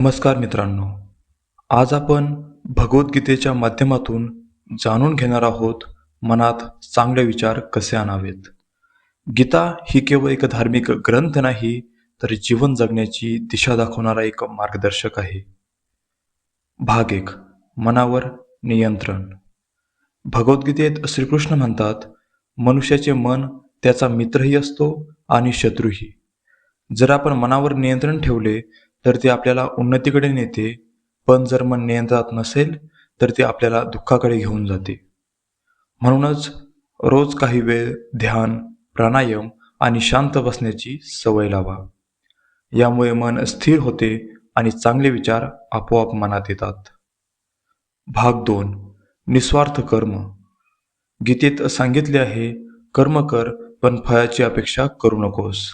नमस्कार मित्रांनो आज आपण भगवद्गीतेच्या माध्यमातून जाणून घेणार आहोत मनात चांगले विचार कसे आणावेत. गीता ही केवळ एक धार्मिक ग्रंथ नाही तर जीवन जगण्याची दिशा दाखवणारा एक मार्गदर्शक आहे. भाग एक मनावर नियंत्रण. भगवद्गीतेत श्रीकृष्ण म्हणतात मनुष्याचे मन त्याचा मित्रही असतो आणि शत्रूही. जर आपण मनावर नियंत्रण ठेवले तर ते आपल्याला उन्नतीकडे नेते पण जर मन नियंत्रणात नसेल तर ते आपल्याला दुःखाकडे घेऊन जाते. म्हणूनच रोज काही वेळ ध्यान प्राणायाम आणि शांत बसण्याची सवय लावा. यामुळे मन स्थिर होते आणि चांगले विचार आपोआप मनात येतात. भाग दोन. निस्वार्थ कर्म. गीतेत सांगितले आहे कर्म कर पण फळाची अपेक्षा करू नकोस.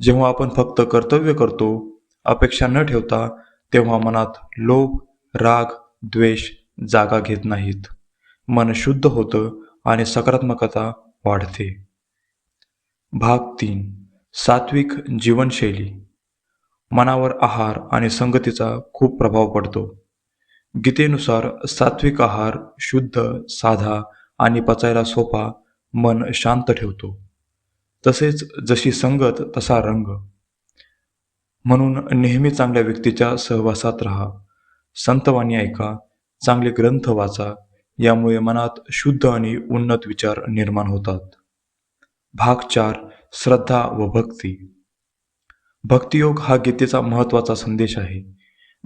जेव्हा आपण फक्त कर्तव्य करतो अपेक्षा न ठेवता तेव्हा मनात लोभ राग द्वेष जागा घेत नाहीत. मन शुद्ध होतं आणि सकारात्मकता वाढते. भाग तीन. सात्विक जीवनशैली. मनावर आहार आणि संगतीचा खूप प्रभाव पडतो. गीतेनुसार सात्विक आहार शुद्ध साधा आणि पचायला सोपा मन शांत ठेवतो. तसेच जशी संगत तसा रंग. म्हणून नेहमी चांगल्या व्यक्तीच्या सहवासात राहा. संतवाणी ऐका चांगले ग्रंथ वाचा यामुळे मनात शुद्ध आणि उन्नत विचार निर्माण होतात. भाग चार श्रद्धा व भक्ती. भक्तियोग हा गीतेचा महत्त्वाचा संदेश आहे.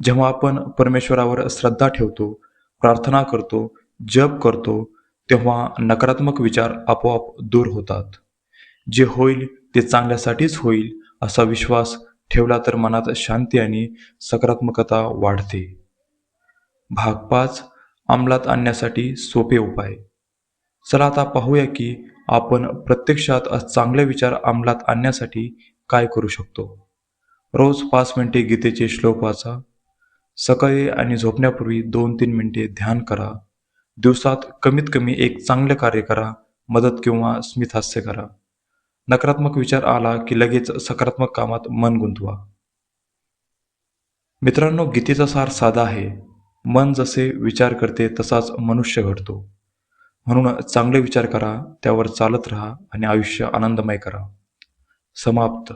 जेव्हा आपण परमेश्वरावर श्रद्धा ठेवतो प्रार्थना करतो जप करतो तेव्हा नकारात्मक विचार आपोआप दूर होतात. जे होईल ते चांगल्यासाठीच होईल असा विश्वास ठेवला तर मनात शांती आणि सकारात्मकता वाढते. भाग पाच अंमलात आणण्यासाठी सोपे उपाय. चला आता पाहूया की आपण प्रत्यक्षात चांगले विचार अंमलात आणण्यासाठी काय करू शकतो. रोज पाच मिनिटे गीतेचे श्लोक वाचा. सकाळी आणि झोपण्यापूर्वी दोन तीन मिनिटे ध्यान करा. दिवसात कमीत कमी एक चांगले कार्य करा. मदत किंवा स्मितहास्य करा. नकारात्मक विचार आला की लगेच सकारात्मक कामात मन गुंतवा. मित्रांनो गीतेचा सार साधा आहे. मन जसे विचार करते तसाच मनुष्य घडतो. म्हणून चांगले विचार करा त्यावर चालत राहा आणि आयुष्य आनंदमय करा. समाप्त.